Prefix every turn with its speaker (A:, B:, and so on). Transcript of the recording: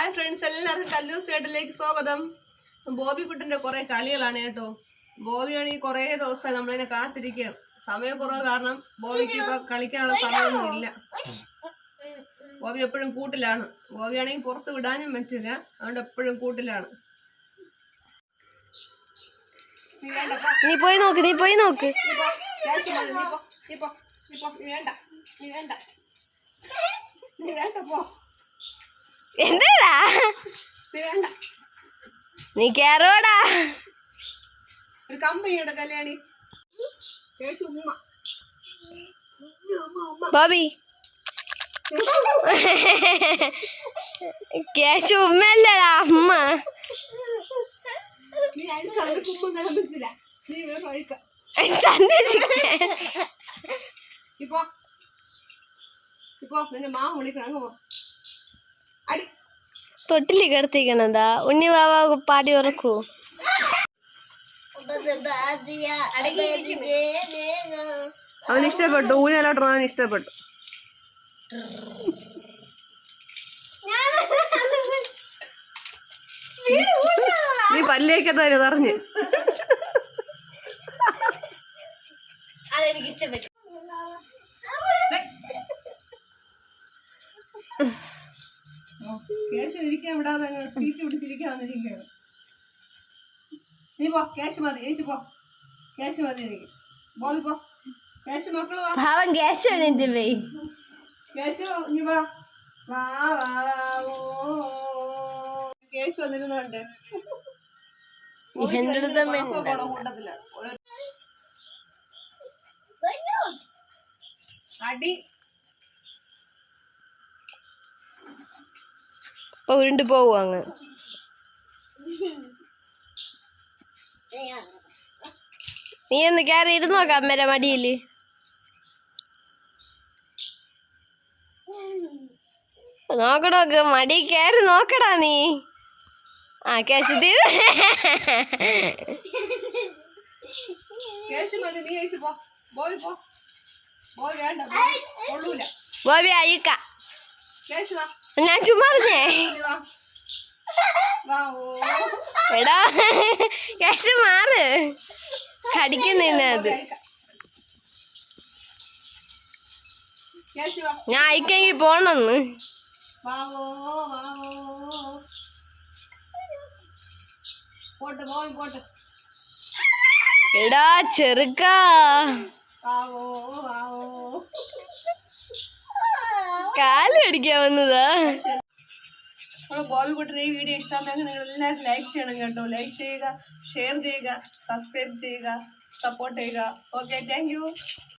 A: Hi friends എല്ലാവർക്കും കല്ലൂസ് സ്റ്റേഡിലേക്ക് സ്വാഗതം. ബോബി കുട്ടന്റെ കുറേ കളികളാണ് കേട്ടോ. ബോബിയാണെങ്കിൽ കുറേ ദിവസമായി നമ്മളിതിനെ കാത്തിരിക്കണം സമയക്കുറവ് കാരണം ബോബിക്ക് ഇപ്പം കളിക്കാനുള്ള സമയമൊന്നും ഇല്ല. ബോബി എപ്പോഴും കൂട്ടിലാണ്. ബോബിയാണെങ്കിൽ പുറത്ത് വിടാനും പറ്റില്ല. അതുകൊണ്ട് എപ്പോഴും കൂട്ടിലാണ്. നീ
B: പോയി നോക്ക് നീ പോയി നോക്ക്.
A: നീ വേണ്ട നീ വേണ്ട. നീ വേണ്ട പോ.
B: എന്താടാ?
A: നീ
B: കേറോടാ.
A: ഒരു കമ്പനിയുടെ കല്യാണി.
B: ബോബി. കേശു ഉമ്മല്ലടാ അമ്മ.
A: ഇപ്പൊ ഇപ്പോ നിന്റെ മാമ വിളിക്കണം അങ്ങ് പോ.
B: തൊട്ടിൽ കിടത്തിക്കണതാ. ഉണ്ണി ബാബ പാടി ഉറക്കൂ.
A: അവന് ഇഷ്ടപ്പെട്ടു. ഊഞ്ഞാലോട്ട് അവന് ഇഷ്ടപ്പെട്ടു. നീ പല്ലേക്കത്തായിരുന്നു അറിഞ്ഞ്?
B: അതെനിക്ക് ഇഷ്ടപ്പെട്ടു.
A: കേശു ഇരിക്കാൻ വിടാതെ സീറ്റ് പിടിച്ചിരിക്കാൻ വന്നിരിക്കുകയാണ്. നീ പോ കേശു മതി ഏച്ചി പോ. കേശു മതി എനിക്ക്. ബോബി പോ. കേശു മക്കൾ വാ.
B: പാവം കേശു
A: കേശു നീ വാ. വാ കേശു വന്നിരുന്നുണ്ട്. കൂട്ടത്തില്ല. അടി.
B: ഇപ്പൊ ഉരുണ്ട് പോവും അങ്ങ്. നീ ഒന്ന് കയറി ഇരുന്നോ കമ്മര മടിയിൽ. നോക്കണോക്ക് മടി കയറി നോക്കടാ നീ. ആ
A: കൊള്ളൂല.
B: ബോബി അഴുക്ക. ഞാൻ ചുമ്മാ പറഞ്ഞേ. എടാ കേശു മാറ്. കടിക്കുന്നില്ല അത്. ഞാൻ അയക്കെങ്കിൽ പോണെന്ന്. എടാ ചെറുക്ക. കാൽ പിടിക്കാൻ വന്നതാ
A: നമ്മൾ ബോബി കുട്ടന്റെ ഈ വീഡിയോ ഇഷ്ടമാണെങ്കിൽ നിങ്ങൾ എല്ലാവരും ലൈക്ക് ചെയ്യണം കേട്ടോ. ലൈക്ക് ചെയ്യുക ഷെയർ ചെയ്യുക സബ്സ്ക്രൈബ് ചെയ്യുക സപ്പോർട്ട് ചെയ്യുക. Okay thank